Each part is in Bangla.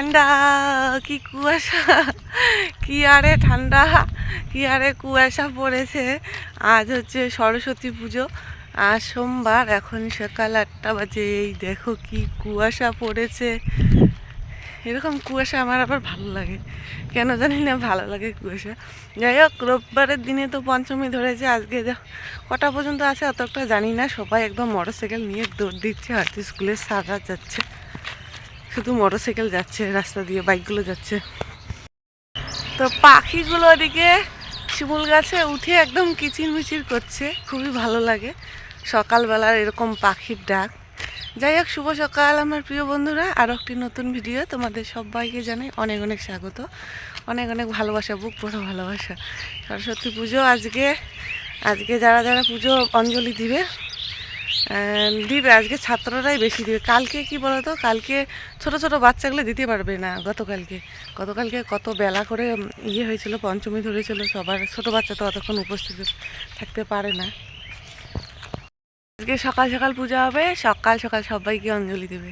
ঠান্ডা, কি কুয়াশা, কি আরে ঠান্ডা, কি আরে কুয়াশা পড়েছে। আজ হচ্ছে সরস্বতী পুজো, আজ সোমবার, এখন সকাল আটটা বাজে। এই দেখো কি কুয়াশা পড়েছে। এরকম কুয়াশা আমার আবার ভালো লাগে। কেন জানি না, ভালো লাগে কুয়াশা। যাই হোক, রোববারের দিনে তো পঞ্চমী ধরেছে, আজকে কটা পর্যন্ত আছে অতটা জানি না। সবাই একদম মোটরসাইকেল নিয়ে দৌড় দিচ্ছে হয়তো স্কুলের সারা যাচ্ছে। শুধু মোটরসাইকেল যাচ্ছে, রাস্তা দিয়ে বাইকগুলো যাচ্ছে। তো পাখিগুলো ওদিকে শিমুল গাছে উঠে একদম কিচির মিচির করছে, খুবই ভালো লাগে। সকালবেলার এরকম পাখির ডাক। যাই হোক, শুভ সকাল আমার প্রিয় বন্ধুরা। আরও একটি নতুন ভিডিও তোমাদের সবাইকে জানাই অনেক অনেক স্বাগত। অনেক অনেক ভালোবাসা, বুক বড় ভালোবাসা। সরস্বতী পুজো আজকে আজকে যারা যারা পুজো অঞ্জলি দিবে দিবে। আজকে ছাত্ররাই বেশি দিবে। কালকে কি বলতো? কালকে ছোট ছোট বাচ্চাগুলো দিতে পারবে না গতকালকে। গতকালকে কত বেলা করে ইয়ে হয়েছিল, পঞ্চমী ধরেছিল। সবার ছোট বাচ্চা তো অতক্ষণ উপস্থিত থাকতে পারে না। আজকে সকাল সকাল পূজা হবে। সকাল সকাল সবাইকে অঞ্জলি দেবে।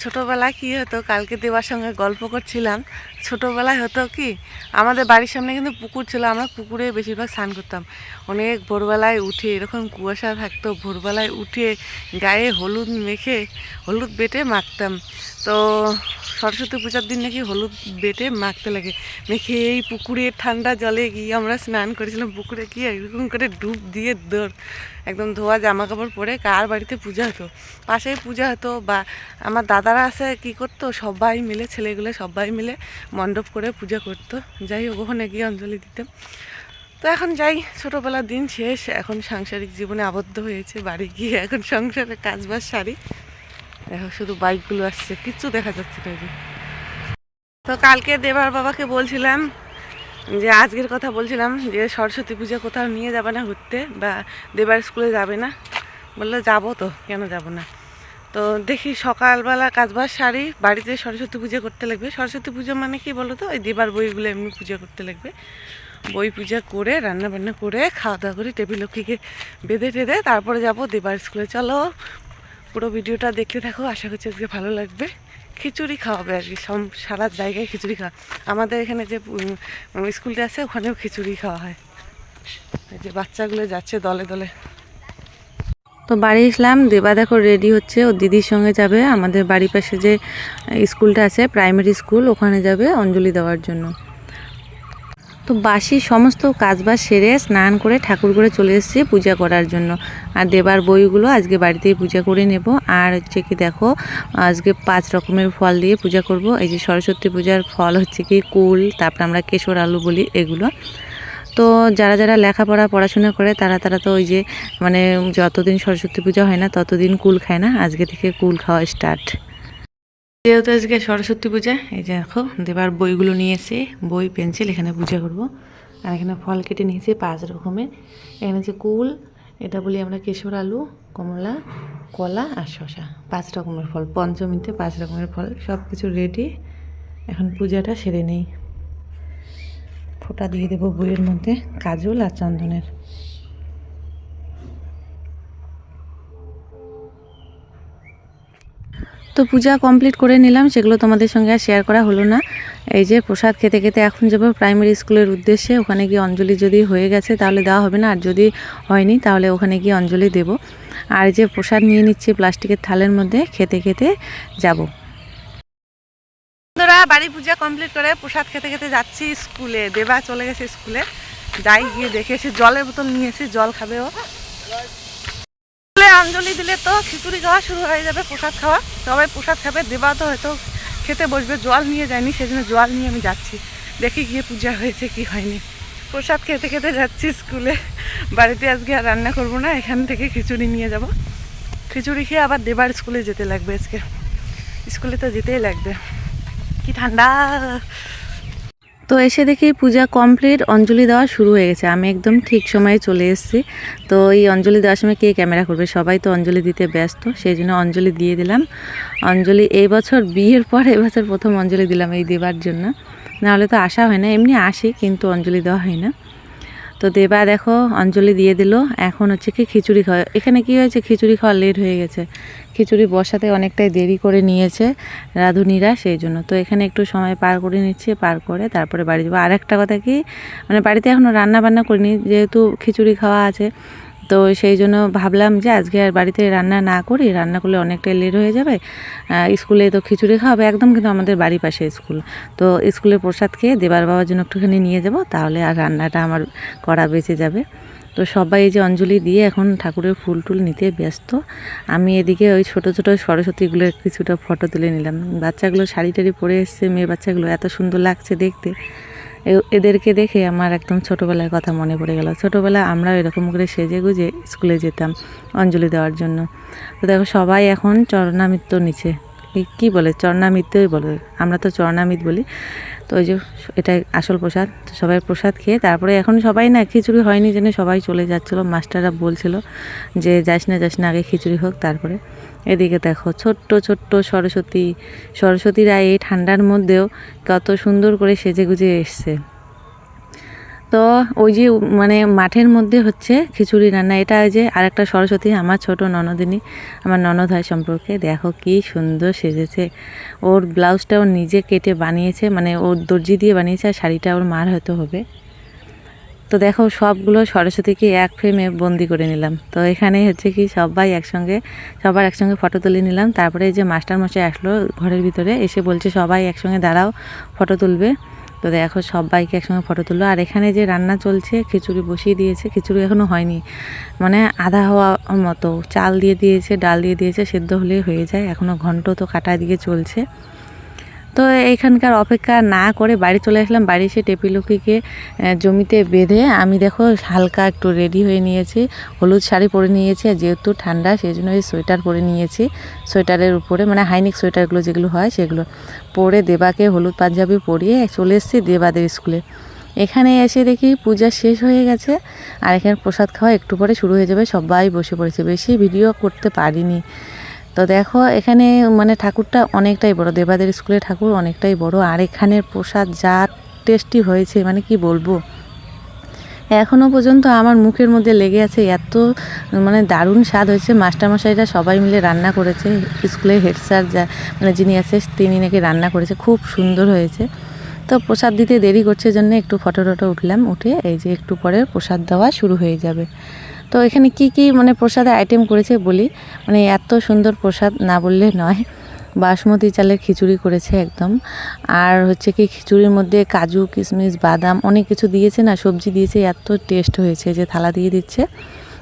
ছোটোবেলায় কী হতো? কালকে দেবার সঙ্গে গল্প করছিলাম। ছোটোবেলায় হতো কি? আমাদের বাড়ির সামনে কিন্তু পুকুর ছিল, আমরা পুকুরে বেশিরভাগ স্নান করতাম। অনেক ভোরবেলায় উঠে, এরকম কুয়াশা থাকতো, ভোরবেলায় উঠে গায়ে হলুদ মেখে, হলুদ বেটে মাখতাম। তো সরস্বতী পূজার দিন নাকি হলুদ বেটে মাখতে লাগে। মেখে এই পুকুরে ঠান্ডা জলে গিয়ে আমরা স্নান করেছিলাম, পুকুরে গিয়ে এরকম করে ডুব দিয়ে দৌড়। একদম ধোয়া জামা কাপড় পরে কার বাড়িতে পূজা হতো? পাশেই পূজা হতো বা আমার দাদারা আছে, কি করতো? সবাই মিলে, ছেলেগুলো সবাই মিলে মণ্ডপ করে পূজা করতো। যাই হোক, ওখানে গিয়ে অঞ্জলি দিতাম। তো এখন যাই, ছোটোবেলার দিন শেষ। এখন সাংসারিক জীবনে আবদ্ধ হয়েছে, বাড়ি গিয়ে এখন সংসারে কাজবাজ সারি। দেখো, শুধু বাইকগুলো আসছে কিচ্ছু দেখা যাচ্ছে না। তো কালকে দেবার বাবাকে বলছিলাম যে, আজকের কথা বলছিলাম যে, সরস্বতী পূজা কোথাও নিয়ে যাবে না ঘুরতে বা দেবার স্কুলে যাবে না। বলল, যাব তো, কেন যাব না? তো দেখি সকালবেলা কাজবাজ সারি, বাড়িতে সরস্বতী পুজো করতে লাগবে। সরস্বতী পুজো মানে কি বলো তো? ওই দেবার বইগুলো এমনি পূজা করতে লাগবে। বই পূজা করে রান্না বান্না করে খাওয়া দাওয়া করে, টেবিল লক্ষ্মীকে বেঁধে টেঁধে তারপরে যাব দেবার স্কুলে। চলো পুরো ভিডিওটা দেখতে থাকো, আশা করছি আজকে ভালো লাগবে। খিচুড়ি খাওয়াবে আর কি সব সারা জায়গায় খিচুড়ি খাওয়া আমাদের এখানে যে স্কুলটা আছে, ওখানেও খিচুড়ি খাওয়া হয়। এই যে বাচ্চাগুলো যাচ্ছে দলে দলে। তো বাড়ি আসলাম, দেবা দেখো রেডি হচ্ছে, ও দিদির সঙ্গে যাবে। আমাদের বাড়ির পাশে যে স্কুলটা আছে প্রাইমারি স্কুল ওখানে যাবে অঞ্জলি দেওয়ার জন্য। তো বাসি সমস্ত কাজবাজ সেরে স্নান করে ঠাকুর করে চলে এসেছি পূজা করার জন্য। আর দেবার বইগুলো আজকে বাড়িতেই পূজা করে নেব। আর হচ্ছে কি দেখো, আজকে পাঁচ রকমের ফল দিয়ে পূজা করব। এই যে সরস্বতী পূজার ফল হচ্ছে কি কুল, তারপর আমরা কেশর আলু বলি এগুলো। তো যারা যারা লেখাপড়া, পড়াশোনা করে তারা তারা তো ওই যে মানে যতদিন সরস্বতী পূজা হয় না, ততদিন কুল খায় না। আজকে থেকে কুল খাওয়া স্টার্ট যেহেতু আজকে সরস্বতী পূজা। এই যে দেখো, দেবার বইগুলো নিয়ে এসে, বই, পেন্সিল এখানে পূজা করব। আর এখানে ফল কেটে নিয়েছি পাঁচ রকমের। এখানে যে কুল, এটা বলি আমরা কেশর, আলু, কমলা, কলা আর শশা পাঁচ রকমের ফল, পঞ্চমীতে পাঁচ রকমের ফল সব কিছু রেডি এখন পূজাটা সেরে নেই। ফোঁটা দিয়ে দেবো বইয়ের মধ্যে, কাজল আর চন্দনের। তো পূজা কমপ্লিট করে নিলাম, সেগুলো তোমাদের সঙ্গে আর শেয়ার করা হলো না। এই যে প্রসাদ খেতে খেতে এখন যাব প্রাইমারি স্কুলের উদ্দেশ্যে, ওখানে গিয়ে অঞ্জলি যদি হয়ে গেছে তাহলে দেওয়া হবে না, আর যদি হয়নি তাহলে ওখানে গিয়ে অঞ্জলি দেব। আর যে প্রসাদ নিয়ে নিচ্ছি প্লাস্টিকের থালের মধ্যে, খেতে খেতে যাব। বন্ধুরা, বাড়ি পূজা কমপ্লিট করে প্রসাদ খেতে খেতে যাচ্ছি স্কুলে, দেবা চলে গেছে স্কুলে। যাই গিয়ে দেখে এসে জলের বোতল নিয়েছি জল খাবে ও। স্কুলে আঞ্জলি দিলে তো খিচুড়ি খাওয়া শুরু হয়ে যাবে, প্রসাদ খাওয়া। সবাই প্রসাদ খাবে, দেবা তো হয়তো খেতে বসবে, জল নিয়ে যায়নি, সেজন্য জল নিয়ে আমি যাচ্ছি। দেখি গিয়ে পূজা হয়েছে কি হয়নি। প্রসাদ খেতে খেতে যাচ্ছি স্কুলে। বাড়িতে আজকে আর রান্না করব না, এখান থেকে খিচুড়ি নিয়ে যাব। খিচুড়ি খেয়ে আবার দেবার স্কুলে যেতে লাগবে আজকে। স্কুলে তো যেতেই লাগবে। কি ঠান্ডা! তো এসে দেখি পূজা কমপ্লিট অঞ্জলি দেওয়া শুরু হয়ে গেছে। আমি একদম ঠিক সময়ে চলে এসেছি। তো এই অঞ্জলি দেওয়ার সময় কে ক্যামেরা করবে? সবাই তো অঞ্জলি দিতে ব্যস্ত, সেই জন্য অঞ্জলি দিয়ে দিলাম। অঞ্জলি এই বছর বিয়ের পর এবছর প্রথম অঞ্জলি দিলাম এই দেবার জন্য। নাহলে তো আসা হয় না, এমনি আসি কিন্তু অঞ্জলি দেওয়া হয় না। তো দেবা দেখো, অঞ্জলি দিয়ে দিল। এখন হচ্ছে কি খিচুড়ি খাওয়া এখানে কি হয়েছে? খিচুড়ি খাওয়া লেট হয়ে গেছে। খিচুড়ি বসাতে অনেকটাই দেরি করে নিয়েছে রাঁধুনিরা, সেই জন্য। তো এখানে একটু সময় পার করে নিচ্ছে, পার করে তারপরে বাড়ি যাব। আর একটা কথা কি মানে বাড়িতে এখনও রান্না বান্না করিনি, যেহেতু খিচুড়ি খাওয়া আছে। তো সেই জন্য ভাবলাম যে আজকে আর বাড়িতে রান্না না করি রান্না করলে অনেকটাই লেট হয়ে যাবে। স্কুলে তো খিচুড়ি খাওয়াবে একদম, কিন্তু আমাদের বাড়ির পাশে স্কুল। তো স্কুলের প্রসাদ খেয়ে দেবার বাবার জন্য একটুখানি নিয়ে যাব, তাহলে আর রান্নাটা আমার করা বেঁচে যাবে। তো সবাই এই যে অঞ্জলি দিয়ে এখন ঠাকুরের ফুল টুল নিতে ব্যস্ত। আমি এদিকে ওই ছোট ছোট সরস্বতীগুলোর কিছুটা ফটো তুলে নিলাম। বাচ্চাগুলো শাড়ি টাড়ি পরে এসছে, মেয়ে বাচ্চাগুলো এত সুন্দর লাগছে দেখতে। এদেরকে দেখে আমার একদম ছোটোবেলার কথা মনে পড়ে গেল। ছোটোবেলায় আমরাও এরকম করে সেজে গুজে স্কুলে যেতাম, অঞ্জলি দেওয়ার জন্য। তো দেখো সবাই এখন চরণামৃত্য নিচে। কি- বলে? চরণামিত্রই বলে। আমরা তো চরণামিত বলি। তো ওই যে এটাই আসল প্রসাদ। সবাই প্রসাদ খেয়ে তারপরে এখন সবাই না খিচুড়ি হয়নি জেনে সবাই চলে যাচ্ছিল। মাস্টাররা বলছিল যে, যাস না যাস না, আগে খিচুড়ি হোক তারপরে। এদিকে দেখো, ছোট্ট ছোট্ট সরস্বতী, সরস্বতীরা এই ঠান্ডার মধ্যেও কত সুন্দর করে সেজে গুজে এসছে। তো ওই যে মানে মাঠের মধ্যে হচ্ছে খিচুড়ি রান্না। এটা যে আরেকটা সরস্বতী, আমার ছোট ননদিনী, আমার ননদ হয় সম্পর্কে। দেখো কি সুন্দর সেজেছে। ওর ব্লাউজটা ও নিজে কেটে বানিয়েছে মানে ওর দর্জি দিয়ে বানিয়েছে, আর শাড়িটা ওর মার হয়তো হবে। তো দেখো সবগুলো সরস্বতীকে এক ফ্রেমে বন্দি করে নিলাম। তো এখানে হচ্ছে কি সবাই একসঙ্গে, সবার একসঙ্গে ফটো তুলে নিলাম। তারপরে যে মাস্টার মশাই আসলো ঘরের ভিতরে, এসে বলছে, সবাই একসঙ্গে দাঁড়াও ফটো তুলবে। তো দেখো সবাইকে একসঙ্গে ফটো তুললো। আর এখানে যে রান্না চলছে, খিচুড়ি বসিয়ে দিয়েছে, খিচুড়ি এখনও হয়নি। মানে আধা হওয়া মতো। চাল দিয়ে দিয়েছে, ডাল দিয়ে দিয়েছে, সেদ্ধ হলেই হয়ে যায়। এখনও ঘন্ট তো কাটা দিয়ে চলছে। তো এইখানকার অপেক্ষা না করে বাড়ি চলে আসলাম। বাড়ি এসে টেপিলুকিকে জমিতে বেঁধে আমি দেখো হালকা একটু রেডি হয়ে নিয়েছি। হলুদ শাড়ি পরে নিয়েছি আর যেহেতু ঠান্ডা সেই জন্য ওই সোয়েটার পরে নিয়েছি। সোয়েটারের উপরে মানে হাইনিক সোয়েটারগুলো যেগুলো হয় সেগুলো পরে দেবাকে হলুদ পাঞ্জাবি পরিয়ে চলে এসেছি দেবাদের স্কুলে। এখানে এসে দেখি পূজা শেষ হয়ে গেছে আর এখানে প্রসাদ খাওয়া একটু পরে শুরু হয়ে যাবে। সবাই বসে পড়েছে। বেশি ভিডিও করতে পারিনি। তো দেখো, এখানে মানে ঠাকুরটা অনেকটাই বড়, দেবাদের স্কুলে ঠাকুর অনেকটাই বড়, আর এখানের প্রসাদ যা টেস্টি হয়েছে মানে কি বলব? এখনও পর্যন্ত আমার মুখের মধ্যে লেগে আছে এত মানে দারুণ স্বাদ হয়েছে। মাস্টারমশাইরা সবাই মিলে রান্না করেছে, স্কুলের হেড স্যার যা মানে যিনি আছে, তিনি নাকি রান্না করেছে, খুব সুন্দর হয়েছে। তো প্রসাদ দিতে দেরি করছে জন্য একটু ফটো টটো উঠলাম, উঠে এই যে একটু পরে প্রসাদ দেওয়া শুরু হয়ে যাবে। তো এখানে কি কি মানে প্রসাদের আইটেম করেছে বলি? মানে এত সুন্দর প্রসাদ না বললে নয়। বাসমতি চালের খিচুড়ি করেছে একদম। আর হচ্ছে কি খিচুড়ির মধ্যে কাজু, কিশমিশ, বাদাম অনেক কিছু দিয়েছে না, সবজি দিয়েছে, এত টেস্ট হয়েছে যে থালা দিয়ে দিচ্ছে।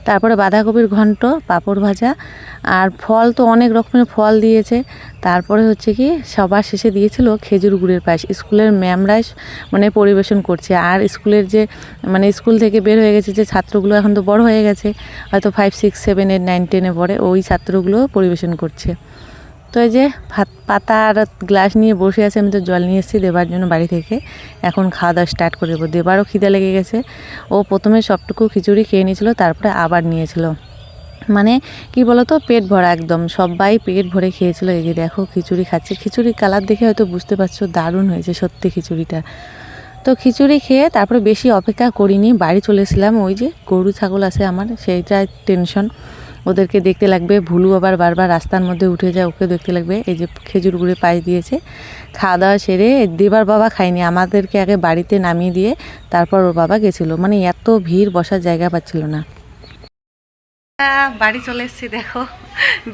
তারপরে বাঁধাকপির ঘন্ট, পাঁপড় ভাজা, আর ফল তো অনেক রকমের ফল দিয়েছে। তারপরে হচ্ছে কি, সবার শেষে দিয়েছিল খেজুর গুড়ের পায়েস। স্কুলের ম্যামরাই মানে পরিবেশন করছে। আর স্কুলের যে মানে স্কুল থেকে বের হয়ে গেছে যে ছাত্রগুলো এখন তো বড় হয়ে গেছে, হয়তো five six seven eight nine টেনে পড়ে, ওই ছাত্রগুলো পরিবেশন করছে। তো এই যে ভাত, পাতা আর গ্লাস নিয়ে বসে আছে, আমি তো জল নিয়ে এসেছি দেবার জন্য বাড়ি থেকে। এখন খাওয়া দাওয়া স্টার্ট করে দেবো। দেবারও খিদে লেগে গেছে। ও প্রথমে সবটুকু খিচুড়ি খেয়ে নিয়েছিল, তারপরে আবার নিয়েছিল। মানে কি বলতো, পেট ভরা একদম। সবাই পেট ভরে খেয়েছিল। এই যে দেখো খিচুড়ি খাচ্ছে। খিচুড়ির কালার দেখে হয়তো বুঝতে পারছ, দারুণ হয়েছে সত্যি খিচুড়িটা। তো খিচুড়ি খেয়ে তারপরে বেশি অপেক্ষা করিনি, বাড়ি চলে এসেছিলাম। ওই যে গরু, ছাগল আছে আমার সেইটা টেনশন ওদেরকে দেখতে লাগবে, ভুলু আবার বারবার রাস্তার মধ্যে উঠে যায়, ওকে দেখতে লাগবে। এই যে খেজুর গুড়ে পায়ে দিয়েছে। খাওয়া দাওয়া সেরে দেবার বাবা খায়নি, আমাদেরকে আগে বাড়িতে নামিয়ে দিয়ে তারপর ওর বাবা গেছিল। মানে এত ভিড় বসার জায়গা পাচ্ছিল না। বাড়ি চলে এসেছি, দেখো।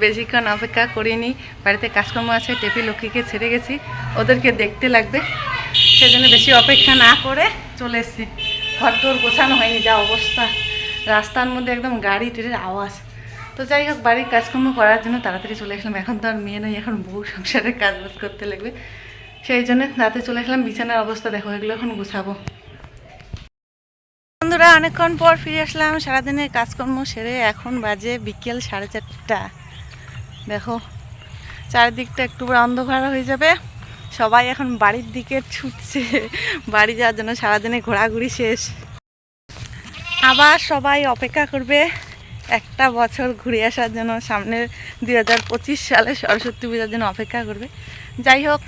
বেশিক্ষণ অপেক্ষা করিনি। বাড়িতে কাজকর্ম আছে, টেপি লক্ষ্মীকে ছেড়ে গেছি। ওদেরকে দেখতে লাগবে। সেজন্য বেশি অপেক্ষা না করে চলে এসেছি। ঘর তোর গোছানো হয়নি, যা অবস্থা। রাস্তার মধ্যে একদম গাড়ি টেরের আওয়াজ। তো যাই হোক, বাড়ির কাজকর্ম করার জন্য তাড়াতাড়ি চলে আসলাম। এখন তো আর মেয়ে নই, এখন বউ সংসারের কাজ বাজ করতে লাগবে। সেই জন্য রাতে চলে আসলাম, বিছানার অবস্থা দেখো, এগুলো এখন গুছাবো। বন্ধুরা, অনেকক্ষণ পর ফিরে আসলাম, সারাদিনের কাজকর্ম সেরে এখন বাজে বিকেল সাড়ে চারটা। দেখো, চারিদিকটা একটু অন্ধকার হয়ে যাবে। সবাই এখন বাড়ির দিকে ছুটছে, বাড়ি যাওয়ার জন্য সারাদিনে ঘোরাঘুরি শেষ। আবার সবাই অপেক্ষা করবে। একটা বছর ঘুরে আসার জন্য সামনের দুই হাজার পঁচিশ সালে সরস্বতী পূজার জন্য অপেক্ষা করবে। যাই হোক,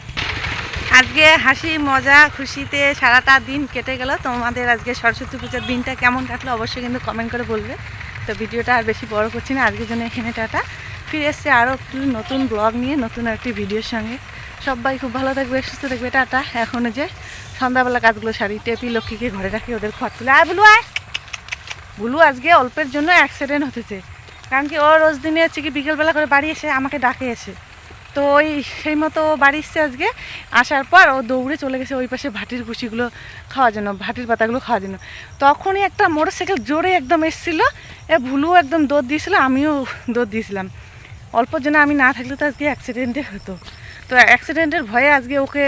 আজকে হাসি, মজা, খুশিতে সারাটা দিন কেটে গেল। তোমাদের আজকে সরস্বতী পূজার দিনটা কেমন কাটলো অবশ্যই কিন্তু কমেন্ট করে বলবে। তো ভিডিওটা আর বেশি বড় করছি না। আজকের জন্য এখানে টাটা। ফিরে এসছে আরও একটু নতুন ব্লগ নিয়ে, নতুন একটি ভিডিওর সঙ্গে। সবাই খুব ভালো থাকবে, সুস্থ থাকবে, টাটা। এখনও যে সন্ধ্যাবেলা কাজগুলো সারি, টেপি লক্ষ্মীকে ঘরে রাখি ওদের খড় তুলে। আয়, বলু, আয়! বুলু আজকে অল্পের জন্য অ্যাক্সিডেন্ট হতেছে। কারণ কি ও রোজ দিনে হচ্ছে কি বিকেলবেলা করে বাড়ি এসে আমাকে ডাকে এসে। তো ওই সেই মতো বাড়ি এসছে আজকে। আসার পর ও দৌড়ে চলে গেছে ওই পাশে ভাটির কুচিগুলো খাওয়ার জন্য, ভাটির পাতাগুলো খাওয়ার জন্য। তখনই একটা মোটর সাইকেল জোরে একদম এসেছিল। এ ভুলু একদম দৌড় দিয়েছিল, আমিও দৌড় দিয়েছিলাম। অল্পর জন্য আমি না থাকলে তো আজকে অ্যাক্সিডেন্টে হতো। তো অ্যাক্সিডেন্টের ভয়ে আজকে ওকে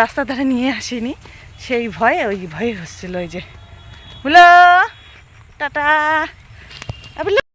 রাস্তার ধারে নিয়ে আসিনি। সেই ভয়ে, ওই ভয়ে হচ্ছিল ওই যে। বুলো! টাটা।